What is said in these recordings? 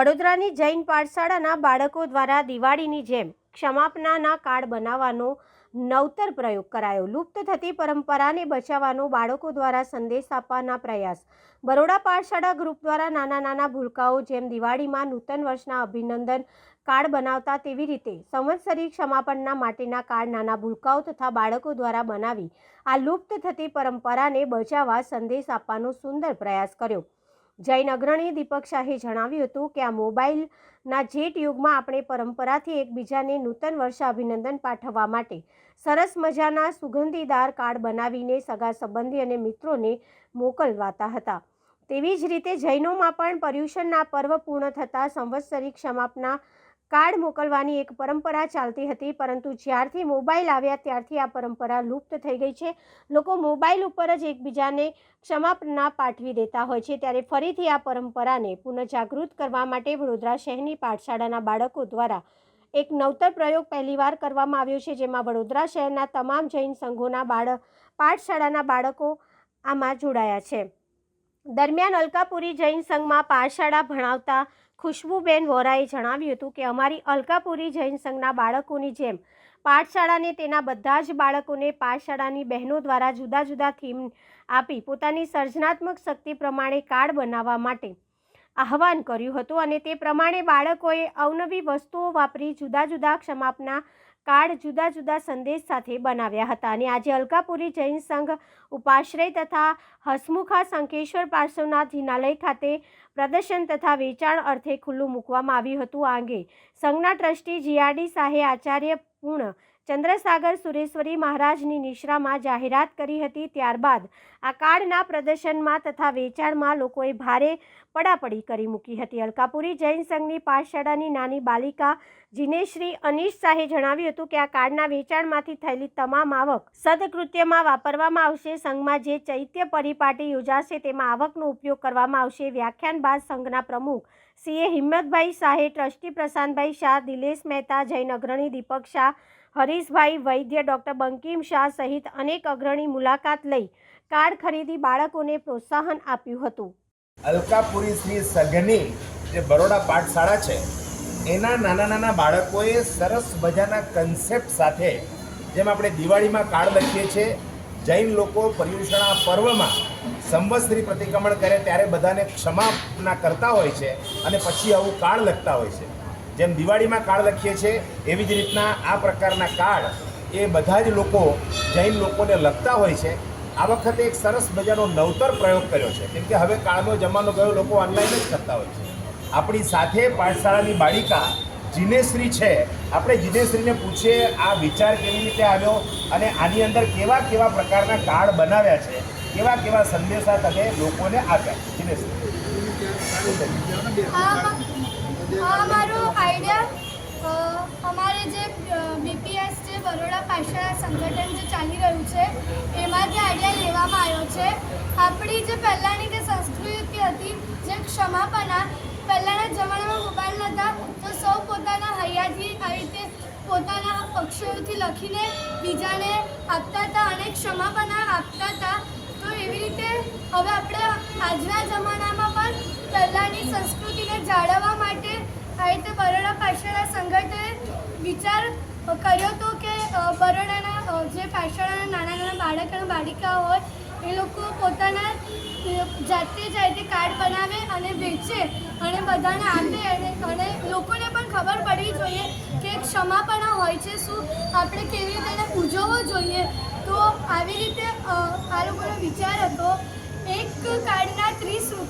વડોદરાની જૈન પાઠશાળાના બાળકો દ્વારા દિવાળીની જેમ ક્ષમાપનાના કાર્ડ બનાવવાનો નવતર પ્રયોગ કરાયો. લુપ્ત થતી પરંપરાને બચાવવાનો બાળકો દ્વારા સંદેશ આપવાના પ્રયાસ. બરોડા પાઠશાળા ગ્રુપ દ્વારા નાના નાના ભૂલકાઓ જેમ દિવાળીમાં નૂતન વર્ષના અભિનંદન કાર્ડ બનાવતા તેવી રીતે સંવત્સરી ક્ષમાપણના માટેના કાર્ડ નાના ભૂલકાઓ તથા બાળકો દ્વારા બનાવી આ લુપ્ત થતી પરંપરાને બચાવવા સંદેશ આપવાનો સુંદર પ્રયાસ કર્યો. જૈન અગ્રણી દીપક શાહે જણાવ્યું હતું કે આ મોબાઈલના જેટ યુગમાં આપણે પરંપરાથી એકબીજાને નૂતન વર્ષ અભિનંદન પાઠવવા માટે સરસ મજાના સુગંધીદાર કાર્ડ બનાવીને સગા સંબંધી અને મિત્રોને મોકલવાતા હતા. તેવી જ રીતે જૈનોમાં પણ પર્યુષણના પર્વ પૂર્ણ થતાં સંવત્સરી ક્ષમાપના કાર્ડ મોકલવાની એક પરંપરા ચાલતી હતી, પરંતુ જ્યારથી મોબાઈલ આવ્યા ત્યારથી આ પરંપરા લુપ્ત થઈ ગઈ છે. લોકો મોબાઈલ ઉપર જ એકબીજાને ક્ષમાપના પાઠવી દેતા હોય છે, ત્યારે ફરીથી આ પરંપરાને પુનઃજાગૃત કરવા માટે વડોદરા શહેરની પાઠશાળાના બાળકો દ્વારા એક નવતર પ્રયોગ પહેલીવાર કરવામાં આવ્યો છે, જેમાં વડોદરા શહેરના તમામ જૈન સંઘોના બાળ, પાઠશાળાના બાળકો આમાં જોડાયા છે. દરમિયાન અલકાપુરી જૈન સંઘમાં પાઠશાળા ભણાવતા ખુશ્બુબેન વોરાએ જણાવ્યું હતું કે અમારી અલકાપુરી જૈન સંઘના બાળકોની જેમ પાઠશાળાને તેના બધા જ બાળકોને પાઠશાળાની બહેનો દ્વારા જુદા જુદા થીમ આપી પોતાની સર્જનાત્મક શક્તિ પ્રમાણે કાર્ડ બનાવવા માટે આહવાન કર્યું હતું અને તે પ્રમાણે બાળકોએ અવનવી વસ્તુઓ વાપરી જુદા જુદા ક્ષમાપના કાર્ડ જુદા જુદા સંદેશ સાથે બનાવ્યા હતા અને આજે અલકાપુરી જૈન સંઘ ઉપાશ્રય તથા હસમુખા શંકેશ્વર પાર્શ્વનાથ હિનાલય ખાતે પ્રદર્શન તથા વેચાણ અર્થે ખુલ્લું મૂકવામાં આવ્યું હતું આ અંગે સંઘના ટ્રસ્ટી જીઆરડી શાહે આચાર્ય પૂર્ણ ચંદ્રસાગર સુરેશ્વરી મહારાજની નિશ્રામાં જાહેરાત કરી હતી. ત્યારબાદ આ કાર્ડના પ્રદર્શનમાં તથા વેચાણમાં લોકોએ ભારે પડાપડી કરી મૂકી હતી. અલકાપુરી જૈન સંઘની પાઠશાળાની નાની બાલિકા જીનેશ્રી અનીશ શાહે જણાવ્યું હતું કે આ કાર્ડના વેચાણમાંથી થયેલી તમામ આવક સદકૃત્યમાં વાપરવામાં આવશે. સંઘમાં જે ચૈત્ય પરિપાટી યોજાશે તેમાં આવકનો ઉપયોગ કરવામાં આવશે. વ્યાખ્યાન બાદ સંઘના પ્રમુખ સીએ હિંમતભાઈ શાહે, ટ્રસ્ટી પ્રશાંતભાઈ શાહ, દિલેશ મહેતા, જૈન અગ્રણી દીપક શાહ હરીશભાઈ વૈદ્ય ડૉક્ટર બંકિમ શાહ સહિત અનેક અગ્રણી મુલાકાત લઈ કાર્ડ ખરીદી બાળકોને પ્રોત્સાહન આપ્યું હતું. અલકાપુરી શ્રી સઘની જે બરોડા પાઠશાળા છે, એના નાના નાના બાળકોએ સરસ મજાના કન્સેપ્ટ સાથે, જેમ આપણે દિવાળીમાં કાર્ડ લખીએ છીએ, જૈન લોકો પર્યુષણા પર્વમાં સંવત્સરી પ્રતિક્રમણ કરે ત્યારે બધાને ક્ષમાના કરતા હોય છે અને પછી આવું કાર્ડ લખતા હોય છે. જેમ દિવાળીમાં કાર્ડ લખીએ છીએ, એવી જ રીતના આ પ્રકારના કાર્ડ એ બધા જ લોકો, જૈન લોકોને લખતા હોય છે. આ વખતે એક સરસ મજાનો નવતર પ્રયોગ કર્યો છે. કેમ કે હવે કાળનો જમાનો ગયો, લોકો ઓનલાઈન જ કરતા હોય છે. આપણી સાથે પાઠશાળાની બાળિકા જીનેશ્રી છે. આપણે જીનેશ્રીને પૂછીએ, આ વિચાર કેવી રીતે આવ્યો અને આની અંદર કેવા કેવા પ્રકારના કાર્ડ બનાવ્યા છે? કેવા કેવા સંદેશા તમે લોકોને આપ્યા? જીનેશ્રી. મારો આઈડિયા અમારે જે બીપીએસ જે બરોડા પાછળ સંગઠન જે ચાલી રહ્યું છે એમાંથી આઈડિયા લેવામાં આવ્યો છે, આપણી જે પહેલાંની જે સંસ્કૃતિ હતી, જે ક્ષમાપના, પહેલાંના જમાનામાં મોબાઈલ નહોતા, તો સૌ પોતાના હૈયાથી આવી રીતે પોતાના અક્ષરોથી લખીને બીજાને આપતા હતા અને ક્ષમાપના આપતા હતા. તો એવી રીતે હવે આપણે આજના જમાનામાં પણ પહેલાંની સંસ્કૃતિને જાળવવા રીતે બરોડા પાછળના સંગઠને વિચાર કર્યો હતો કે બરોડાના જે પાછળના નાના નાના બાળક અને બાલિકા હોય, એ લોકો પોતાના જાતે જ રીતે કાર્ડ બનાવે અને વેચે અને બધાને આપે અને અને લોકોને પણ ખબર પડવી જોઈએ કે ક્ષમાપણા હોય છે શું. આપણે કેવી રીતે એને પૂજવવો જોઈએ? તો આવી રીતે આ લોકોનો વિચાર હતો. એક ત્રીસ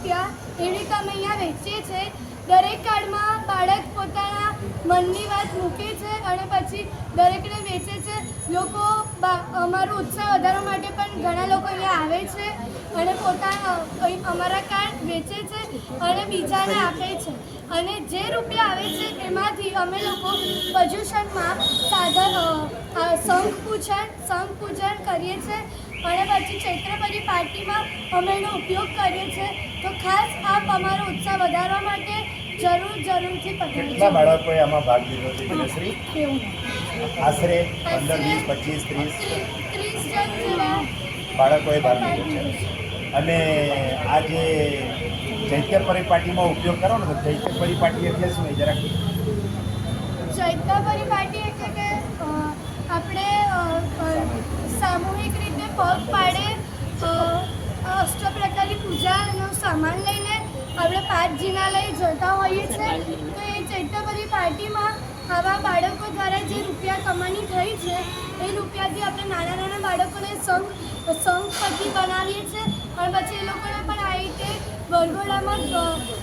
રૂપિયા એવી અહીંયા વેચીએ છીએ દરેક કાર્ડમાં બાળક પોતાના મનની વાત મૂકે છે અને પછી દરેકને વેચે છે. લોકો અમારો ઉત્સાહ વધારવા માટે પણ ઘણા લોકો અહીંયા આવે છે અને પોતાના અમારા કાર્ડ વેચે છે અને બીજાને આપે છે. અને જે રૂપિયા આવે છે એમાંથી અમે લોકો પર્યુષણમાં સાધન શંખ પૂજન શંખ પૂજન કરીએ છીએ અને પછી ચૈત્રપરી પાર્ટીમાં અમે એનો ઉપયોગ કરીએ છીએ. તો ખાસ આપ અમારો ઉત્સાહ વધારવા માટે જરૂર જરૂરથી કેટલા બાળકોએ આમાં ભાગ લીધો છે જીનેશ્રી એવું આશરે પંદર વીસ પચીસ ત્રીસ? ત્રીસ બાળકોએ ભાગ લીધો છે. અને આ જે ચૈત્ય પરિપાટીમાં ઉપયોગ કરો ને તો ચૈત્ય પરિપાટી એટલે શું એ જરાક? ચૈત્ર પરિપાટી એટલે કે આપણે સામૂહિક રીતે પગ પાડે અષ્ટપ્રકારની પૂજાનો સામાન લઈને આપણે પાંચ લઈ જતા હોઈએ છીએ તો એ ચૈત્ર પાર્ટીમાં આવા બાળકો દ્વારા જે રૂપિયા કમાણી થઈ છે, એ રૂપિયાથી આપણે નાના નાના બાળકોને સંઘ સંઘપતિ બનાવીએ છીએ અને પછી એ લોકોને પણ આ રીતે વરઘોડામાં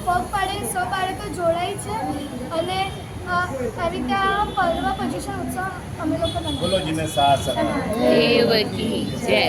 પગ પાડે સ બાળકો જોડાય છે. અને આ આવી રીતે આ પર્વ પર્યુષણ ઉત્સવ અમે લોકો બનાવીએ બોલો જીને સાહસ દેવ કી જય